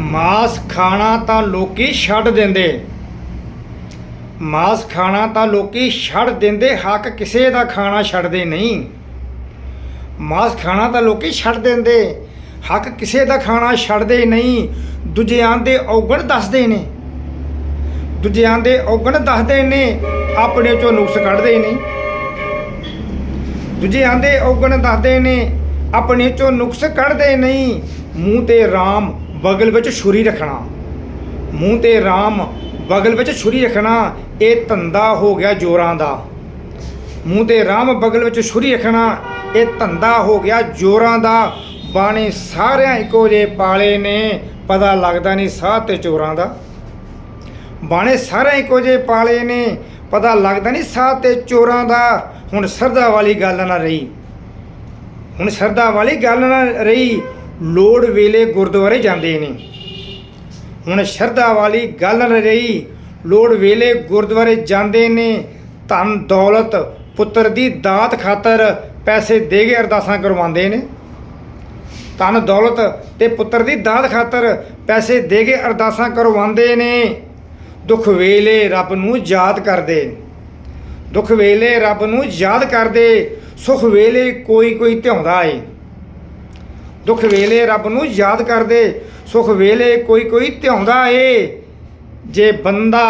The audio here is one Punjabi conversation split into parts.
ਮਾਸ ਖਾਣਾ ਤਾਂ ਲੋਕੀ ਛੱਡ ਦਿੰਦੇ। ਮਾਸ ਖਾਣਾ ਤਾਂ ਲੋਕੀ ਛੱਡ ਦਿੰਦੇ, ਹੱਕ ਕਿਸੇ ਦਾ ਖਾਣਾ ਛੱਡਦੇ ਨਹੀਂ। ਮਾਸ ਖਾਣਾ ਤਾਂ ਲੋਕੀ ਛੱਡ ਦਿੰਦੇ, ਹੱਕ ਕਿਸੇ ਦਾ ਖਾਣਾ ਛੱਡਦੇ ਨਹੀਂ। ਦੂਜਿਆਂ ਦੇ ਔਗਣ ਦੱਸਦੇ ਨੇ। ਦੂਜਿਆਂ ਦੇ ਔਗਣ ਦੱਸਦੇ ਨੇ, ਆਪਣੇ ਚੋਂ ਨੁਕਸ ਕੱਢਦੇ ਨਹੀਂ ਦੂਜਿਆਂ ਦੇ ਔਗਣ ਦੱਸਦੇ ਨੇ, ਆਪਣੇ ਚੋਂ ਨੁਕਸ ਕੱਢਦੇ ਨਹੀਂ। ਮੂੰਹ ਤੇ ਰਾਮ ਬਗਲ ਵਿੱਚ ਛੁਰੀ ਰੱਖਣਾ ਮੂੰਹ ਤੇ ਰਾਮ ਬਗਲ ਵਿੱਚ ਛੁਰੀ ਰੱਖਣਾ ਇਹ ਧੰਦਾ ਹੋ ਗਿਆ ਜੋਰਾਂ ਦਾ ਮੂੰਹ ਤੇ ਰਾਮ ਬਗਲ ਵਿੱਚ ਛੁਰੀ ਰੱਖਣਾ ਇਹ ਧੰਦਾ ਹੋ ਗਿਆ ਜੋਰਾਂ ਦਾ ਬਾਣੇ ਸਾਰਿਆਂ ਇੱਕੋ ਜੇ ਪਾਲੇ ਨੇ ਪਤਾ ਲੱਗਦਾ ਨਹੀਂ ਸਾਹ ਤੇ ਚੋਰਾਂ ਦਾ ਬਾਣੇ ਸਾਰਿਆਂ ਇੱਕੋ ਜੇ ਪਾਲੇ ਨੇ ਪਤਾ ਲੱਗਦਾ ਨਹੀਂ ਸਾਹ ਤੇ ਚੋਰਾਂ ਦਾ ਹੁਣ ਸਰਦਾ ਵਾਲੀ ਗੱਲ ਨਾ ਰਹੀ ਹੁਣ ਸਰਦਾ ਵਾਲੀ ਗੱਲ ਨਾ ਰਹੀ ਲੋੜ ਵੇਲੇ ਗੁਰਦੁਆਰੇ ਜਾਂਦੇ ਨੇ। ਹੁਣ ਸ਼ਰਧਾ ਵਾਲੀ ਗੱਲ ਰਹੀ, ਲੋੜ ਵੇਲੇ ਗੁਰਦੁਆਰੇ ਜਾਂਦੇ ਨੇ, ਧਨ ਦੌਲਤ ਪੁੱਤਰ ਦੀ ਦਾਤ ਖਾਤਰ ਪੈਸੇ ਦੇ ਕੇ ਅਰਦਾਸਾਂ ਕਰਵਾਉਂਦੇ ਨੇ। ਧਨ ਦੌਲਤ ਤੇ ਪੁੱਤਰ ਦੀ ਦਾਤ ਖਾਤਰ ਪੈਸੇ ਦੇ ਕੇ ਅਰਦਾਸਾਂ ਕਰਵਾਉਂਦੇ ਨੇ। ਦੁੱਖ ਵੇਲੇ ਰੱਬ ਨੂੰ ਯਾਦ ਕਰਦੇ। ਦੁੱਖ ਵੇਲੇ ਰੱਬ ਨੂੰ ਯਾਦ ਕਰਦੇ, ਸੁਖ ਵੇਲੇ ਕੋਈ ਕੋਈ ਧਿਆਉਂਦਾ ਏ। ਦੁੱਖ ਵੇਲੇ ਰੱਬ ਨੂੰ ਯਾਦ ਕਰਦੇ, ਸੁਖ ਵੇਲੇ ਕੋਈ ਕੋਈ ਧਿਆਉਂਦਾ ਏ। ਜੇ ਬੰਦਾ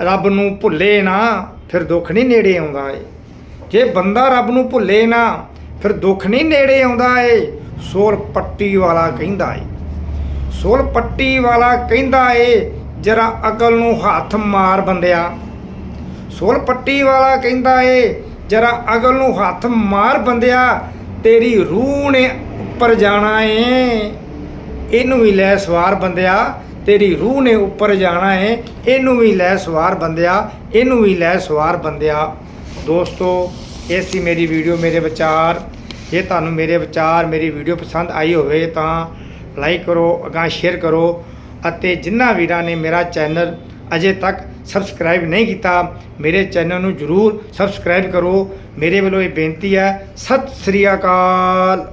ਰੱਬ ਨੂੰ ਭੁੱਲੇ ਨਾ, ਫਿਰ ਦੁੱਖ ਨਹੀਂ ਨੇੜੇ ਆਉਂਦਾ ਏ। ਜੇ ਬੰਦਾ ਰੱਬ ਨੂੰ ਭੁੱਲੇ ਨਾ, ਫਿਰ ਦੁੱਖ ਨਹੀਂ ਨੇੜੇ ਆਉਂਦਾ ਏ, ਸੋਲ ਪੱਟੀ ਵਾਲਾ ਕਹਿੰਦਾ ਏ। ਸੋਲ ਪੱਟੀ ਵਾਲਾ ਕਹਿੰਦਾ ਏ, ਜਰਾ ਅਕਲ ਨੂੰ ਹੱਥ ਮਾਰ ਬੰਦਿਆ। ਸੋਲ ਪੱਟੀ ਵਾਲਾ ਕਹਿੰਦਾ ਏ, ਜਰਾ ਅਕਲ ਨੂੰ ਹੱਥ ਮਾਰ ਬੰਦਿਆ ਤੇਰੀ ਰੂਹ ਨੇ ਉੱਪਰ ਜਾਣਾ ਏ। ਇਹਨੂੰ ਵੀ ਲੈ ਸਵਾਰ ਬੰਦਿਆ। ਤੇਰੀ ਰੂਹ ਨੇ ਉੱਪਰ ਜਾਣਾ ਏ। ਇਹਨੂੰ ਵੀ ਲੈ ਸਵਾਰ ਬੰਦਿਆ। ਇਹਨੂੰ ਵੀ ਲੈ ਸਵਾਰ ਬੰਦਿਆ। ਦੋਸਤੋ, ਇਹ ਸੀ ਮੇਰੀ ਵੀਡੀਓ, ਮੇਰੇ ਵਿਚਾਰ। ਜੇ ਤੁਹਾਨੂੰ ਮੇਰੇ ਵਿਚਾਰ, ਮੇਰੀ ਵੀਡੀਓ ਪਸੰਦ ਆਈ ਹੋਵੇ ਤਾਂ ਲਾਈਕ ਕਰੋ, ਅਗਾਂਹ ਸ਼ੇਅਰ ਕਰੋ ਅਤੇ ਜਿਨ੍ਹਾਂ ਵੀਰਾਂ ਨੇ ਮੇਰਾ ਚੈਨਲ ਅਜੇ ਤੱਕ ਸਬਸਕ੍ਰਾਈਬ ਨਹੀਂ ਕੀਤਾ, ਮੇਰੇ ਚੈਨਲ ਨੂੰ ਜਰੂਰ ਸਬਸਕ੍ਰਾਈਬ ਕਰੋ। ਮੇਰੇ ਵੱਲੋਂ ਇਹ ਬੇਨਤੀ ਹੈ, ਸਤਿ ਸ੍ਰੀ ਅਕਾਲ।